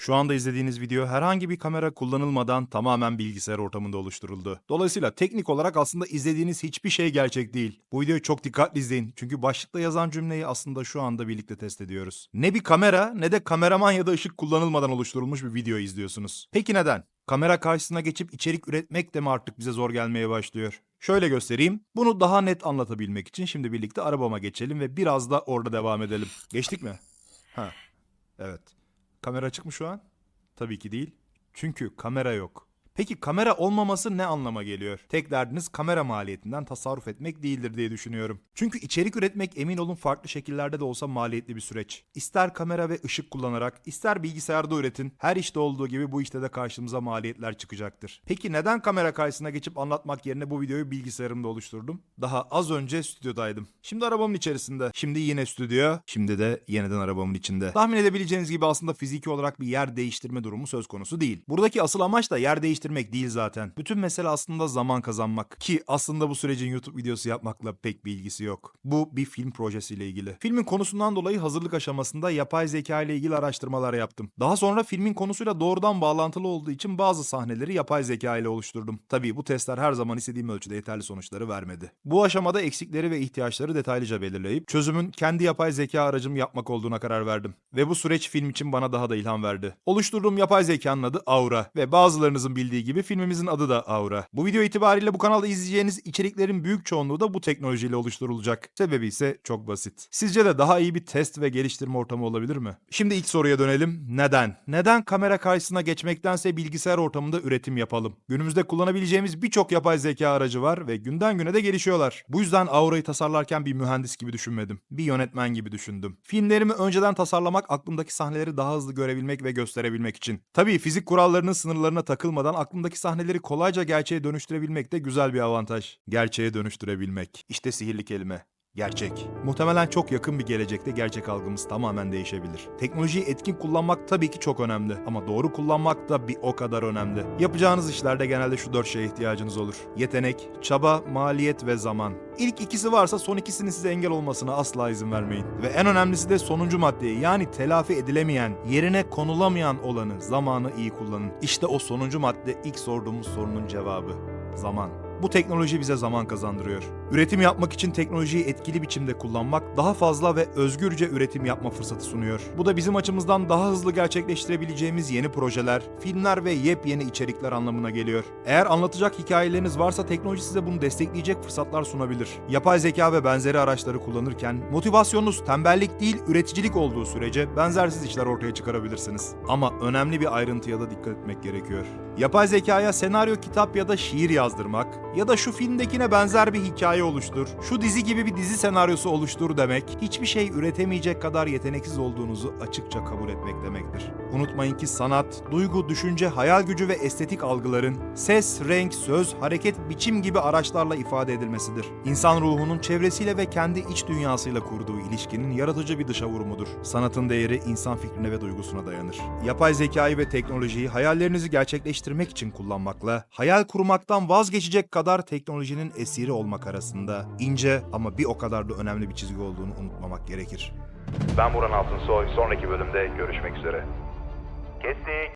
Şu anda izlediğiniz video herhangi bir kamera kullanılmadan tamamen bilgisayar ortamında oluşturuldu. Dolayısıyla teknik olarak aslında izlediğiniz hiçbir şey gerçek değil. Bu videoyu çok dikkatli izleyin. Çünkü başlıkta yazan cümleyi aslında şu anda birlikte test ediyoruz. Ne bir kamera ne de kameraman ya da ışık kullanılmadan oluşturulmuş bir video izliyorsunuz. Peki neden? Kamera karşısına geçip içerik üretmek de mi artık bize zor gelmeye başlıyor? Şöyle göstereyim. Bunu daha net anlatabilmek için şimdi birlikte arabama geçelim ve biraz da orada devam edelim. Geçtik mi? Ha. Evet. Kamera açık mı şu an? Tabii ki değil. Çünkü kamera yok. Peki kamera olmaması ne anlama geliyor? Tek derdiniz kamera maliyetinden tasarruf etmek değildir diye düşünüyorum. Çünkü içerik üretmek emin olun farklı şekillerde de olsa maliyetli bir süreç. İster kamera ve ışık kullanarak, ister bilgisayarda üretin, her işte olduğu gibi bu işte de karşımıza maliyetler çıkacaktır. Peki neden kamera karşısına geçip anlatmak yerine bu videoyu bilgisayarımda oluşturdum? Daha az önce stüdyodaydım. Şimdi arabamın içerisinde. Şimdi yine stüdyo, şimdi de yeniden arabamın içinde. Tahmin edebileceğiniz gibi aslında fiziki olarak bir yer değiştirme durumu söz konusu değil. Buradaki asıl amaç da yer değiştirmek değil zaten. Bütün mesele aslında zaman kazanmak. Ki aslında bu sürecin YouTube videosu yapmakla pek bir ilgisi yok. Bu bir film projesiyle ilgili. Filmin konusundan dolayı hazırlık aşamasında yapay zeka ile ilgili araştırmalar yaptım. Daha sonra filmin konusuyla doğrudan bağlantılı olduğu için bazı sahneleri yapay zeka ile oluşturdum. Tabii bu testler her zaman istediğim ölçüde yeterli sonuçları vermedi. Bu aşamada eksikleri ve ihtiyaçları detaylıca belirleyip çözümün kendi yapay zeka aracımı yapmak olduğuna karar verdim. Ve bu süreç film için bana daha da ilham verdi. Oluşturduğum yapay zekanın adı Aura ve bazılarınızın bildiği gibi filmimizin adı da Aura. Bu video itibariyle bu kanalda izleyeceğiniz içeriklerin büyük çoğunluğu da bu teknolojiyle oluşturulacak. Sebebi ise çok basit. Sizce de daha iyi bir test ve geliştirme ortamı olabilir mi? Şimdi ilk soruya dönelim. Neden? Neden kamera karşısına geçmektense bilgisayar ortamında üretim yapalım? Günümüzde kullanabileceğimiz birçok yapay zeka aracı var ve günden güne de gelişiyorlar. Bu yüzden Aura'yı tasarlarken bir mühendis gibi düşünmedim. Bir yönetmen gibi düşündüm. Filmlerimi önceden tasarlamak aklımdaki sahneleri daha hızlı görebilmek ve gösterebilmek için. Tabii fizik kurallarının sınırlarına takılmadan aklımdaki sahneleri kolayca gerçeğe dönüştürebilmek de güzel bir avantaj. Gerçeğe dönüştürebilmek. İşte sihirli kelime. Gerçek. Muhtemelen çok yakın bir gelecekte gerçek algımız tamamen değişebilir. Teknolojiyi etkin kullanmak tabii ki çok önemli ama doğru kullanmak da bir o kadar önemli. Yapacağınız işlerde genelde şu dört şeye ihtiyacınız olur. Yetenek, çaba, maliyet ve zaman. İlk ikisi varsa son ikisinin size engel olmasına asla izin vermeyin. Ve en önemlisi de sonuncu maddeyi yani telafi edilemeyen, yerine konulamayan olanı, zamanı iyi kullanın. İşte o sonuncu madde ilk sorduğumuz sorunun cevabı. Zaman. Bu teknoloji bize zaman kazandırıyor. Üretim yapmak için teknolojiyi etkili biçimde kullanmak daha fazla ve özgürce üretim yapma fırsatı sunuyor. Bu da bizim açımızdan daha hızlı gerçekleştirebileceğimiz yeni projeler, filmler ve yepyeni içerikler anlamına geliyor. Eğer anlatacak hikayeleriniz varsa teknoloji size bunu destekleyecek fırsatlar sunabilir. Yapay zeka ve benzeri araçları kullanırken motivasyonunuz tembellik değil üreticilik olduğu sürece benzersiz işler ortaya çıkarabilirsiniz. Ama önemli bir ayrıntıya da dikkat etmek gerekiyor. Yapay zekaya senaryo, kitap ya da şiir yazdırmak ya da şu filmdekine benzer bir hikaye oluştur, şu dizi gibi bir dizi senaryosu oluştur demek, hiçbir şey üretemeyecek kadar yeteneksiz olduğunuzu açıkça kabul etmek demektir. Unutmayın ki sanat, duygu, düşünce, hayal gücü ve estetik algıların ses, renk, söz, hareket, biçim gibi araçlarla ifade edilmesidir. İnsan ruhunun çevresiyle ve kendi iç dünyasıyla kurduğu ilişkinin yaratıcı bir dışa vurumudur. Sanatın değeri insan fikrine ve duygusuna dayanır. Yapay zekayı ve teknolojiyi hayallerinizi gerçekleştirmek için kullanmakla, hayal kurmaktan vazgeçecek kadar teknolojinin esiri olmak arasında ince ama bir o kadar da önemli bir çizgi olduğunu unutmamak gerekir. Ben Buran Altınsoy. Sonraki bölümde görüşmek üzere. Kestik.